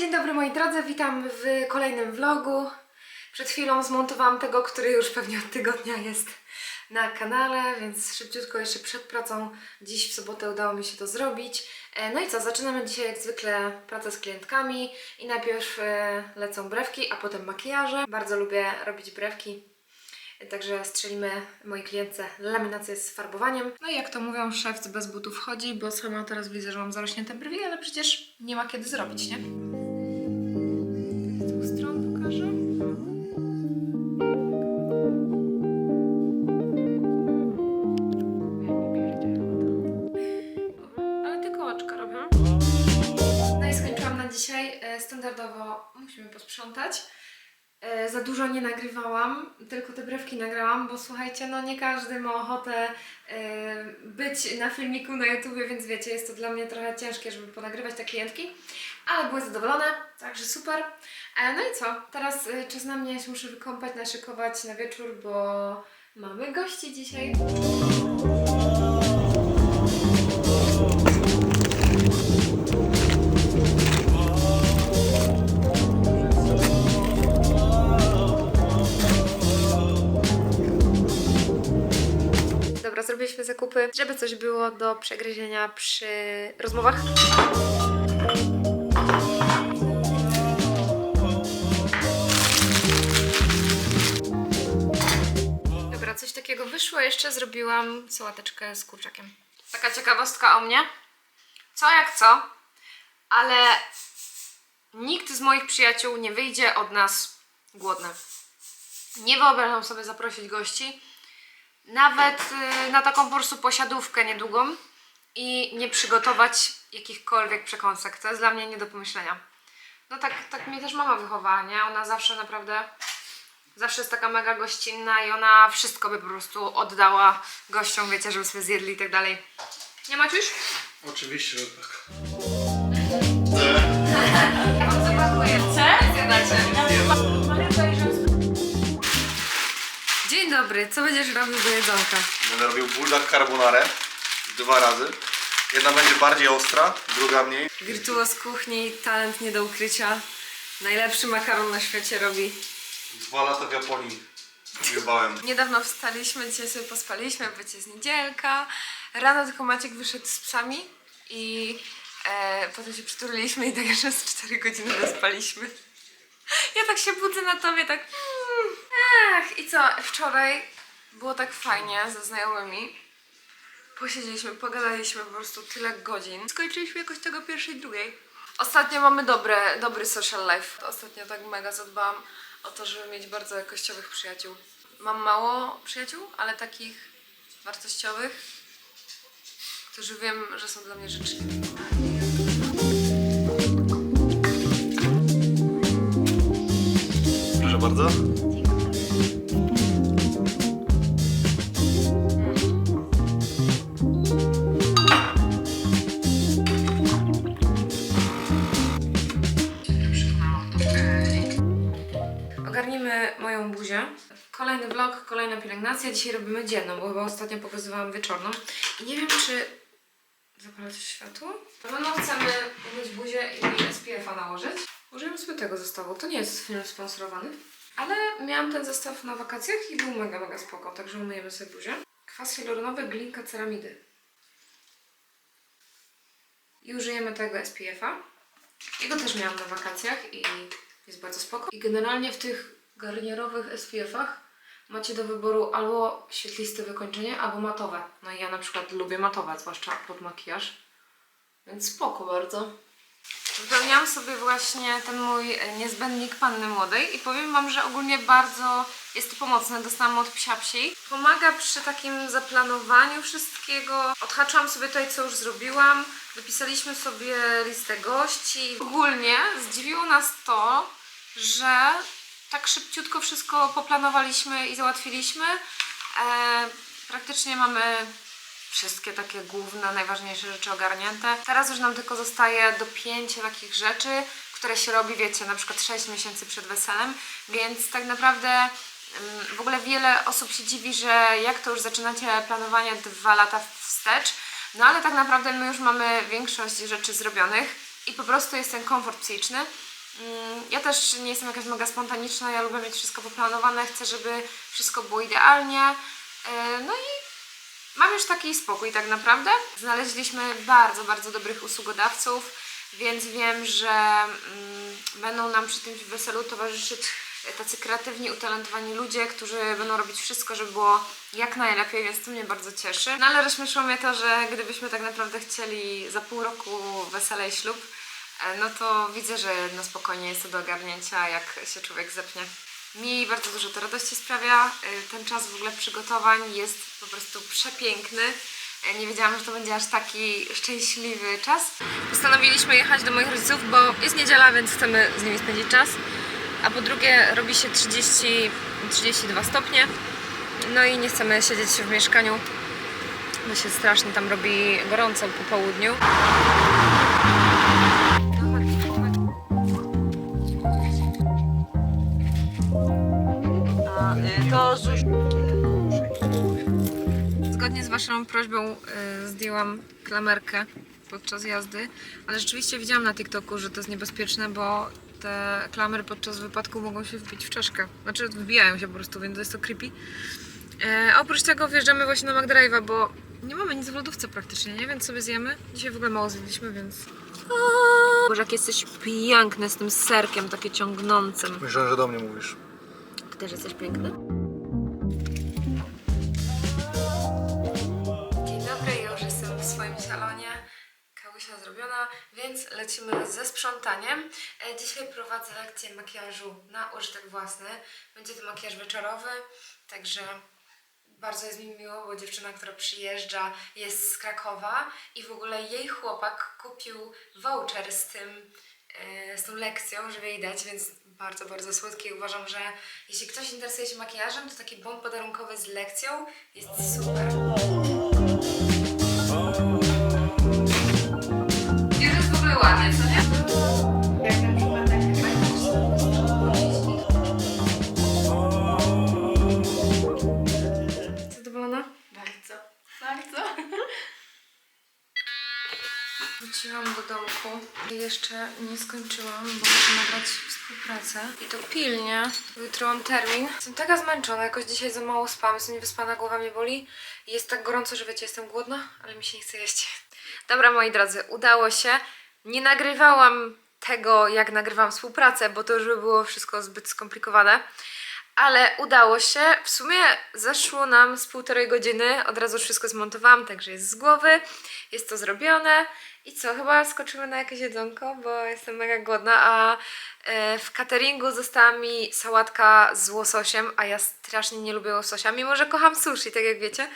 dzień dobry moi drodzy, witam w kolejnym vlogu. Przed chwilą zmontowałam tego, który już pewnie od tygodnia jest na kanale, więc szybciutko jeszcze przed pracą. Dziś w sobotę udało mi się to zrobić. E, No i co, zaczynamy dzisiaj jak zwykle pracę z klientkami i najpierw e, lecą brewki, a potem makijaże. Bardzo lubię robić brewki, także strzelimy mojej klientce laminację z farbowaniem. No i jak to mówią, szewc bez butów chodzi, bo sama teraz widzę, że mam zarośnięte brwi, ale przecież nie ma kiedy zrobić, nie? Ale tylko oczka robię. No i skończyłam na dzisiaj. E, Standardowo musimy posprzątać. E, Za dużo nie nagrywałam, tylko te brewki nagrałam, bo słuchajcie, no nie każdy ma ochotę e, być na filmiku na YouTubie, więc wiecie, jest to dla mnie trochę ciężkie, żeby ponagrywać te klientki, ale były zadowolone, także super. E, No i co? Teraz e, czas na mnie, ja się muszę wykąpać, naszykować na wieczór, bo mamy gości dzisiaj. Dobra, zrobiliśmy zakupy, żeby coś było do przegryzienia przy rozmowach. Takiego wyszło. Jeszcze zrobiłam sałateczkę z kurczakiem. Taka ciekawostka o mnie. Co jak co, ale nikt z moich przyjaciół nie wyjdzie od nas głodny. Nie wyobrażam sobie zaprosić gości, nawet y, na taką po posiadówkę niedługą i nie przygotować jakichkolwiek przekąsek. To jest dla mnie nie do pomyślenia. No tak, tak mnie też mama wychowała, nie? Ona zawsze naprawdę, zawsze jest taka mega gościnna i ona wszystko by po prostu oddała gościom, wiecie, żeby sobie zjedli i tak dalej. Nie Maciuś? Oczywiście, że tak. Dzień dobry, co będziesz robił do jedzonka? Będę robił buldak carbonarę dwa razy. Jedna będzie bardziej ostra, druga mniej. Wirtuoz kuchni, talent nie do ukrycia. Najlepszy makaron na świecie robi. Dwa lata w Japonii jebałem. Niedawno wstaliśmy, dzisiaj sobie pospaliśmy, wiecie, jest niedzielka. Rano tylko Maciek wyszedł z psami i e, potem się przytuliliśmy i tak jeszcze z 4 godziny dospaliśmy. Ja tak się budzę na tobie, tak mm, ach. I co, wczoraj było tak fajnie ze znajomymi. Posiedzieliśmy, pogadaliśmy po prostu tyle godzin. Skończyliśmy jakoś tego pierwszej, drugiej. Ostatnio mamy dobre, dobry social life. Ostatnio tak mega zadbałam o to, żeby mieć bardzo jakościowych przyjaciół. Mam mało przyjaciół, ale takich wartościowych, którzy wiem, że są dla mnie życzliwi. Proszę bardzo. Buzię. Kolejny vlog, kolejna pielęgnacja. Dzisiaj robimy dzienną, bo chyba ostatnio pokazywałam wieczorną. I nie wiem, czy zapalę też światło. Na pewno chcemy umyć buzię i SPF-a nałożyć. Użyjemy sobie tego zestawu. To nie jest film sponsorowany. Ale miałam ten zestaw na wakacjach i był mega, mega spoko. Także umyjemy sobie buzię. Kwas hialuronowy, glinka ceramidy. I użyjemy tego SPF-a. Jego też miałam na wakacjach i jest bardzo spoko. I generalnie w tych garnierowych SPF-ach macie do wyboru albo świetliste wykończenie, albo matowe. No i ja na przykład lubię matowe, zwłaszcza pod makijaż. Więc spoko bardzo. Wypełniałam sobie właśnie ten mój e, niezbędnik panny młodej i powiem Wam, że ogólnie bardzo jest to pomocne. Dostałam od psia psiej. Pomaga przy takim zaplanowaniu wszystkiego. Odhaczam sobie tutaj, co już zrobiłam. Wypisaliśmy sobie listę gości. Ogólnie zdziwiło nas to, że tak szybciutko wszystko poplanowaliśmy i załatwiliśmy. E, praktycznie mamy wszystkie takie główne, najważniejsze rzeczy ogarnięte. Teraz już nam tylko zostaje dopięcie takich rzeczy, które się robi, wiecie, na przykład 6 miesięcy przed weselem, więc tak naprawdę ym, w ogóle wiele osób się dziwi, że jak to już zaczynacie planowanie dwa lata wstecz, no ale tak naprawdę my już mamy większość rzeczy zrobionych i po prostu jest ten komfort psychiczny. Mm, Ja też nie jestem jakaś mega spontaniczna, ja lubię mieć wszystko poplanowane, chcę, żeby wszystko było idealnie. E, No i mam już taki spokój tak naprawdę. Znaleźliśmy bardzo, bardzo dobrych usługodawców, więc wiem, że mm, będą nam przy tym weselu towarzyszyć tacy kreatywni, utalentowani ludzie, którzy będą robić wszystko, żeby było jak najlepiej, więc to mnie bardzo cieszy. No ale rozśmieszyło mnie to, że gdybyśmy tak naprawdę chcieli za pół roku wesele i ślub, no to widzę, że na spokojnie jest to do ogarnięcia, jak się człowiek zepnie. Mi bardzo dużo to radości sprawia. E, Ten czas w ogóle przygotowań jest po prostu przepiękny. E, Nie wiedziałam, że to będzie aż taki szczęśliwy czas. Postanowiliśmy jechać do moich rodziców, bo jest niedziela, więc chcemy z nimi spędzić czas. A po drugie robi się 30, 32 stopnie. No i nie chcemy siedzieć w mieszkaniu, bo się strasznie tam robi gorąco po południu. Zgodnie z Waszą prośbą y, zdjęłam klamerkę podczas jazdy, ale rzeczywiście widziałam na TikToku, że to jest niebezpieczne, bo te klamery podczas wypadku mogą się wbić w czaszkę. Znaczy wbijają się po prostu, więc jest to creepy. E, oprócz tego wjeżdżamy właśnie na McDrive'a, bo nie mamy nic w lodówce praktycznie, nie? Więc sobie zjemy. Dzisiaj w ogóle mało zjedliśmy, więc... Boże, jak jesteś piękny z tym serkiem, takie ciągnącym. Myślałem, że do mnie mówisz. Ty też jesteś piękny. Więc lecimy ze sprzątaniem. E, Dzisiaj prowadzę lekcję makijażu na użytek własny. Będzie to makijaż wieczorowy, także bardzo jest mi miło, bo dziewczyna, która przyjeżdża jest z Krakowa i w ogóle jej chłopak kupił voucher z tym, e, z tą lekcją, żeby jej dać, więc bardzo, bardzo słodki. I Uważam, że jeśli ktoś interesuje się makijażem, to taki bon podarunkowy z lekcją jest super. Ładnie, co nie? Zadowolona? Bardzo. Bardzo. Wróciłam do domku i jeszcze nie skończyłam, bo muszę nagrać współpracę. I to pilnie. bo Jutro mam termin. Jestem taka zmęczona, jakoś dzisiaj za mało spałam, jestem niewyspana, głowa mnie boli. I jest tak gorąco, że wiecie, jestem głodna, ale mi się nie chce jeść. Dobra, moi drodzy, udało się. Nie nagrywałam tego, jak nagrywam współpracę, bo to już by było wszystko zbyt skomplikowane. Ale udało się. W sumie zeszło nam z półtorej godziny. Od razu wszystko zmontowałam, także jest z głowy. Jest to zrobione. I co, chyba skoczymy na jakieś jedzonko, bo jestem mega głodna, a e, w cateringu została mi sałatka z łososiem, a ja strasznie nie lubię łososia, mimo że kocham sushi, tak jak wiecie.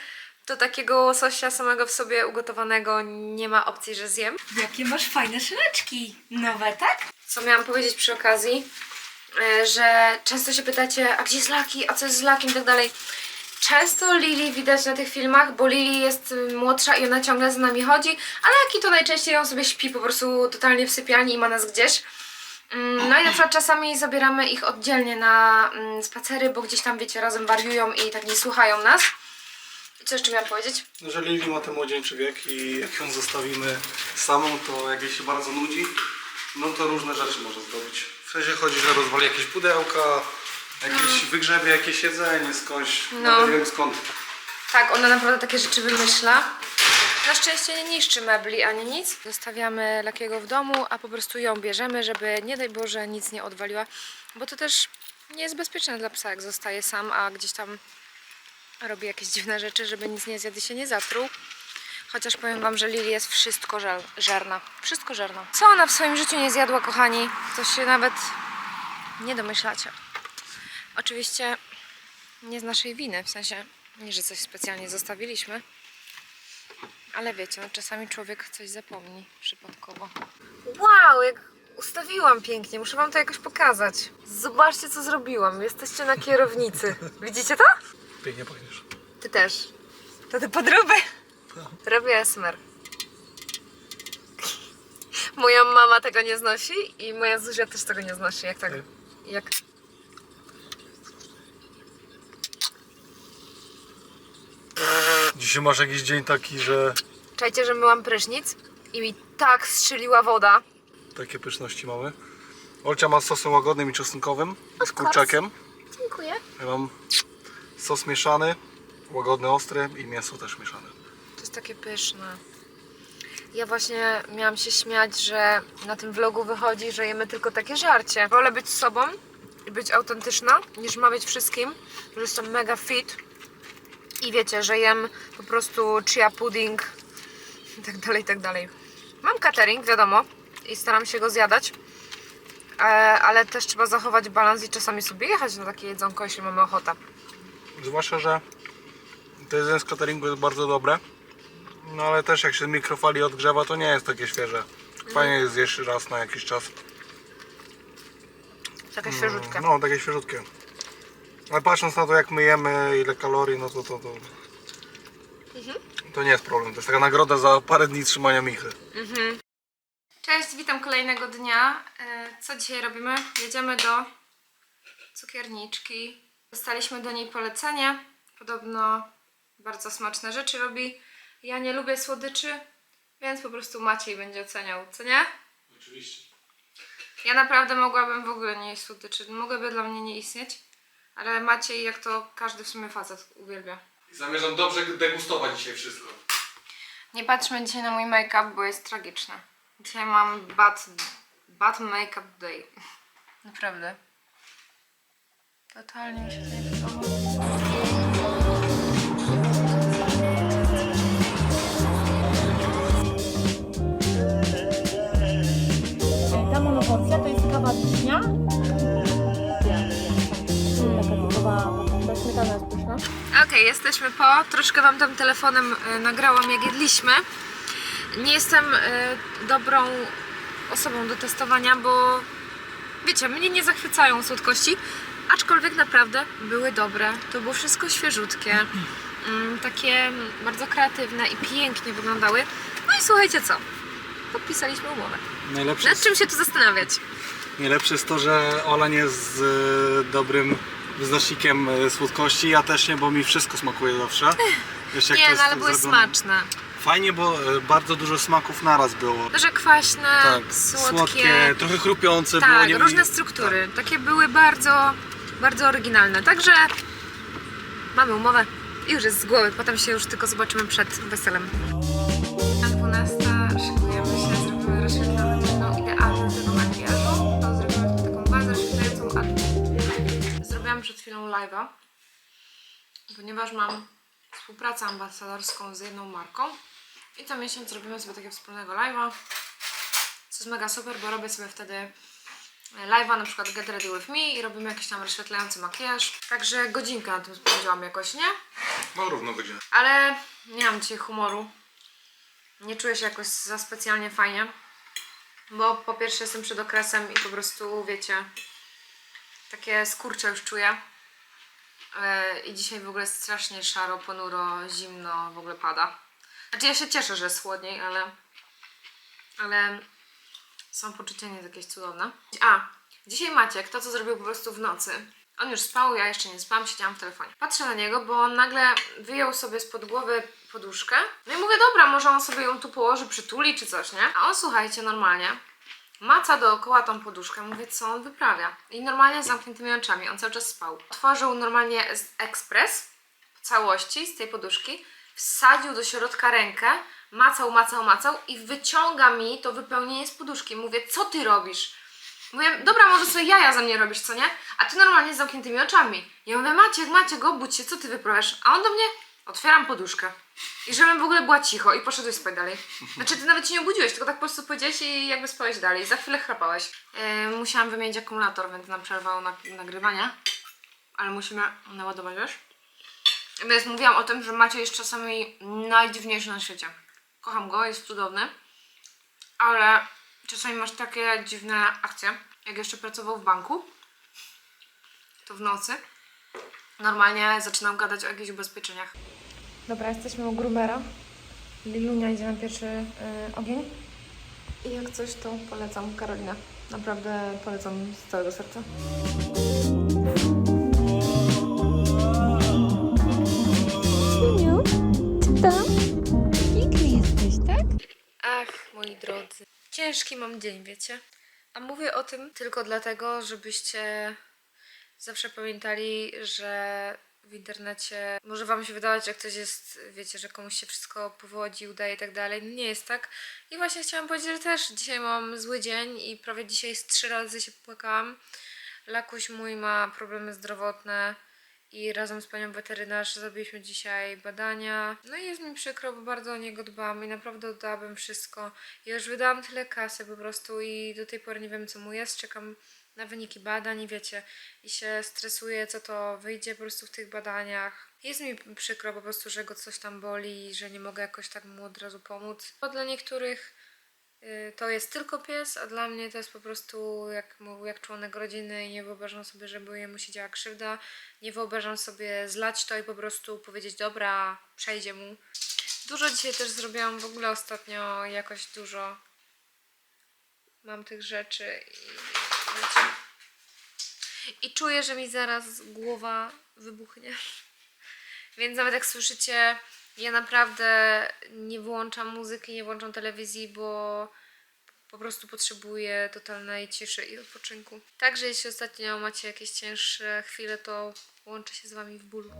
To takiego łososia samego w sobie ugotowanego nie ma opcji, że zjem. Jakie masz fajne szyneczki. Nowe, tak? Co miałam powiedzieć przy okazji, e, że często się pytacie, a gdzie jest Laki, a co jest z Lakim i tak dalej. Często Lili widać na tych filmach, bo Lili jest młodsza i ona ciągle z nami chodzi, ale Laki to najczęściej on sobie śpi po prostu totalnie w sypialni i ma nas gdzieś. Mm, No i na przykład czasami zabieramy ich oddzielnie na mm, spacery, bo gdzieś tam, wiecie, razem wariują i tak nie słuchają nas. Co jeszcze miałam powiedzieć? Że Lili ma ten młodzieńczy wiek i jak ją zostawimy samą, to jak jej się bardzo nudzi, no to różne rzeczy może zrobić. W sensie chodzi, że rozwali jakieś pudełka, jakieś wygrzebie jakieś jedzenie skądś, No. nawet nie wiem skąd. Tak, ona naprawdę takie rzeczy wymyśla. Na szczęście nie niszczy mebli ani nic. Zostawiamy Lakiego w domu, a po prostu ją bierzemy, żeby nie daj Boże nic nie odwaliła, bo to też nie jest bezpieczne dla psa, jak zostaje sam, a gdzieś tam robi jakieś dziwne rzeczy, żeby nic nie zjadł i się nie zatruł. Chociaż powiem Wam, że Lili jest wszystko żer- żerna. Wszystko żerna. Co ona w swoim życiu nie zjadła, kochani? To się nawet nie domyślacie. Oczywiście nie z naszej winy, w sensie nie, że coś specjalnie zostawiliśmy, ale wiecie, no czasami człowiek coś zapomni przypadkowo. Wow, jak ustawiłam pięknie, muszę wam to jakoś pokazać. Zobaczcie, co zrobiłam. Jesteście na kierownicy. Widzicie to? Pięknie pachniesz. Ty też. To te podróby. Robię esmer. Moja mama tego nie znosi i moja Zuzia też tego nie znosi. Jak tak? Jak Dzisiaj masz jakiś dzień taki, że Czajcie, że myłam prysznic i mi tak strzeliła woda. takie pyszności mamy. Olcia ma z sosem łagodnym i czosnkowym, z kurczakiem. Dziękuję. Ja mam sos mieszany, łagodny, ostry i mięso też mieszane. To jest takie pyszne. Ja właśnie miałam się śmiać, że na tym vlogu wychodzi, że jemy tylko takie żarcie. Wolę być sobą i być autentyczna, niż mawiać wszystkim, że jestem mega fit. I wiecie, że jem po prostu chia pudding i tak dalej, i tak dalej. Mam catering, wiadomo, i staram się go zjadać. E, ale też trzeba zachować balans i czasami sobie jechać na takie jedzonko, jeśli mamy ochotę. Zwłaszcza, że to jedzenie z cateringu jest bardzo dobre. No ale też jak się mikrofali odgrzewa, to nie jest takie świeże. Fajnie jest zjeść raz na jakiś czas. Takie świeżutkie. No, takie świeżutkie. Ale patrząc na to, jak my jemy, ile kalorii, no to to, to, to nie jest problem. To jest taka nagroda za parę dni trzymania michy. Cześć, witam kolejnego dnia. E, Co dzisiaj robimy? Jedziemy do cukierniczki. Dostaliśmy do niej polecenie. Podobno bardzo smaczne rzeczy robi. Ja nie lubię słodyczy, więc po prostu Maciej będzie oceniał, co nie? Oczywiście. Ja naprawdę mogłabym w ogóle nie jeść słodyczy. Mogłyby dla mnie nie istnieć. Ale Maciej, jak to każdy w sumie facet, uwielbia. Zamierzam dobrze degustować dzisiaj wszystko. Nie patrzmy dzisiaj na mój make-up, bo jest tragiczny. Dzisiaj mam bad, bad make-up day. Naprawdę. Totalnie mi się to nie podoba. Ta monoporcja to jest kawa wiśnia. Pyszna. Okej, jesteśmy po. Troszkę wam tam telefonem y, nagrałam, jak jedliśmy. Nie jestem y, dobrą osobą do testowania, bo wiecie, mnie nie zachwycają słodkości, aczkolwiek naprawdę były dobre. To było wszystko świeżutkie, mm, takie bardzo kreatywne i pięknie wyglądały. No i słuchajcie co? Podpisaliśmy umowę. Najlepsze Nad czym się tu zastanawiać? Najlepsze jest to, że Ola nie jest e, dobrym wyznacznikiem e, słodkości. Ja też nie, bo mi wszystko smakuje zawsze. Wiesz, jak to Nie, jest no ale były zrobione. smaczne. Fajnie, bo e, bardzo dużo smaków naraz było. Że kwaśne, Tak, słodkie. trochę chrupiące było. Tak, nie- różne struktury. Takie były bardzo, bardzo oryginalne. Także mamy umowę i już jest z głowy. Potem się już tylko zobaczymy przed weselem. Na 12 szykujemy się, zrobimy rozświetlaneczką idealną do tego makijażu. To zrobimy taką bazę rozświetlającą. A zrobiłam przed chwilą live'a, ponieważ mam współpracę ambasadorską z jedną marką. I co miesiąc robimy sobie takiego wspólnego live'a. Co jest mega super, bo robię sobie wtedy live'a, na przykład Get Ready With Me i robimy jakiś tam rozświetlający makijaż. Także godzinkę na tym spędziłam jakoś, nie? No równo godzinę. Ale nie mam dzisiaj humoru. Nie czuję się jakoś za specjalnie fajnie. Bo po pierwsze jestem przed okresem i po prostu, wiecie, takie skurcze już czuję. Yy, I dzisiaj w ogóle strasznie szaro, ponuro, zimno, w ogóle pada. Znaczy ja się cieszę, że jest chłodniej, ale... Ale samopoczucie nie jest jakieś cudowne. A, dzisiaj Maciek, to co zrobił po prostu w nocy. On już spał, ja jeszcze nie spałam, siedziałam w telefonie. Patrzę na niego, bo on nagle wyjął sobie spod głowy poduszkę. No i mówię, dobra, może on sobie ją tu położy, przytuli czy coś, nie? A on, słuchajcie, normalnie maca dookoła tą poduszkę. Mówię, co on wyprawia? I normalnie z zamkniętymi oczami, on cały czas spał. Otworzył normalnie ekspres w całości z tej poduszki, wsadził do środka rękę, macał, macał, macał i wyciąga mi to wypełnienie z poduszki. Mówię, co ty robisz? Mówię, dobra, może sobie jaja za mnie robisz, co nie? A ty normalnie z zamkniętymi oczami. Ja mówię, Maciek, Maciek, obudź się, co ty wyprawiasz? A on do mnie, otwieram poduszkę. I żebym w ogóle była cicho i poszedłeś spać dalej. Znaczy, ty nawet się nie obudziłeś, tylko tak po prostu powiedziałeś i jakby spałeś dalej. Za chwilę chrapałeś. Yy, musiałam wymienić akumulator, więc nam przerwało na, nagrywanie. Ale musimy naładować, wiesz? Więc mówiłam o tym, że Maciej jest czasami najdziwniejszy na świecie. Kocham go, jest cudowny. Ale czasami masz takie dziwne akcje. Jak jeszcze pracował w banku, to w nocy normalnie zaczynam gadać o jakichś ubezpieczeniach. Dobra, jesteśmy u Grumera. Lilunia idzie na pierwszy y, ogień. I jak coś, to polecam Karolinę. Naprawdę polecam z całego serca. Miniu, czy tam? Jesteś, tak? Ach, moi drodzy. ciężki mam dzień, wiecie? A mówię o tym tylko dlatego, żebyście zawsze pamiętali, że w internecie może wam się wydawać, że ktoś jest, wiecie, że komuś się wszystko powodzi, udaje i tak dalej. No Nie jest tak. I właśnie chciałam powiedzieć, że też dzisiaj mam zły dzień i prawie dzisiaj z trzy razy się płakałam. Lakuś mój ma problemy zdrowotne i razem z panią weterynarz zrobiliśmy dzisiaj badania. No i jest mi przykro, bo bardzo o niego dbam i naprawdę oddałabym wszystko. Ja już wydałam tyle kasy po prostu i do tej pory nie wiem co mu jest. Czekam na wyniki badań i wiecie, i się stresuję, co to wyjdzie po prostu w tych badaniach. Jest mi przykro po prostu, że go coś tam boli i że nie mogę jakoś tak mu od razu pomóc. Bo dla niektórych to jest tylko pies, a dla mnie to jest po prostu jak, jak członek rodziny i nie wyobrażam sobie, żeby jemu się działa krzywda. Nie wyobrażam sobie zlać to i po prostu powiedzieć, dobra, przejdzie mu. Dużo dzisiaj też zrobiłam w ogóle ostatnio, jakoś dużo mam tych rzeczy i. I czuję, że mi zaraz głowa wybuchnie. Więc nawet jak słyszycie, ja naprawdę nie wyłączam muzyki, nie włączam telewizji, bo po prostu potrzebuję totalnej ciszy i odpoczynku. Także jeśli ostatnio macie jakieś cięższe chwile, to łączę się z wami w bólu.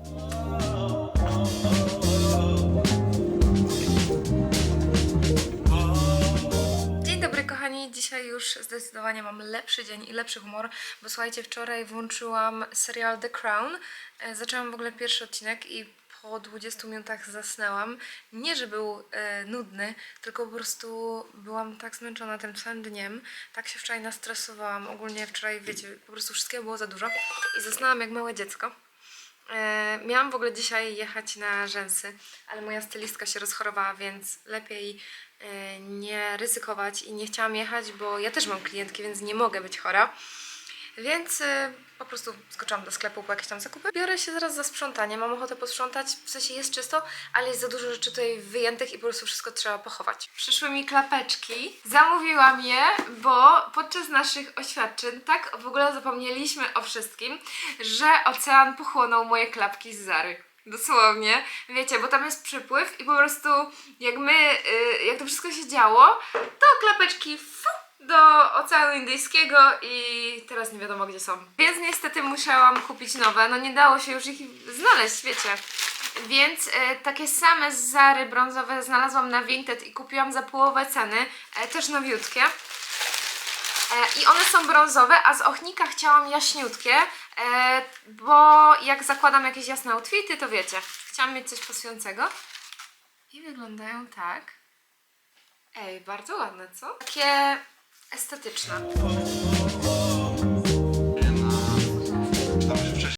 Dzień dobry kochani, dzisiaj już zdecydowanie mam lepszy dzień i lepszy humor, bo słuchajcie, wczoraj włączyłam serial The Crown. E, Zaczęłam w ogóle pierwszy odcinek i po 20 minutach zasnęłam. Nie, że był e, nudny, tylko po prostu byłam tak zmęczona tym całym dniem, tak się wczoraj nastresowałam. Ogólnie wczoraj, wiecie, po prostu wszystkiego było za dużo i zasnęłam jak małe dziecko. E, miałam w ogóle dzisiaj jechać na rzęsy, ale moja stylistka się rozchorowała, więc lepiej e, nie ryzykować i nie chciałam jechać, bo ja też mam klientki, więc nie mogę być chora. Więc e, po prostu skoczyłam do sklepu po jakieś tam zakupy. Biorę się zaraz za sprzątanie, mam ochotę posprzątać, w sensie jest czysto, ale jest za dużo rzeczy tutaj wyjętych i po prostu wszystko trzeba pochować. Przyszły mi klapeczki, zamówiłam je, bo podczas naszych oświadczyn tak w ogóle zapomnieliśmy o wszystkim, że ocean pochłonął moje klapki z Zary. Dosłownie, wiecie, bo tam jest przypływ i po prostu jak my, y, jak to wszystko się działo, to klapeczki do Oceanu Indyjskiego i teraz nie wiadomo gdzie są. Więc niestety musiałam kupić nowe, no nie dało się już ich znaleźć, wiecie. Więc e, takie same Zary brązowe znalazłam na Vinted i kupiłam za połowę ceny, e, też nowiutkie. E, I one są brązowe, a z ochnika chciałam jaśniutkie, e, bo jak zakładam jakieś jasne outfity, to wiecie, chciałam mieć coś pasującego. I wyglądają tak. Ej, bardzo ładne, co? Takie estetyczne.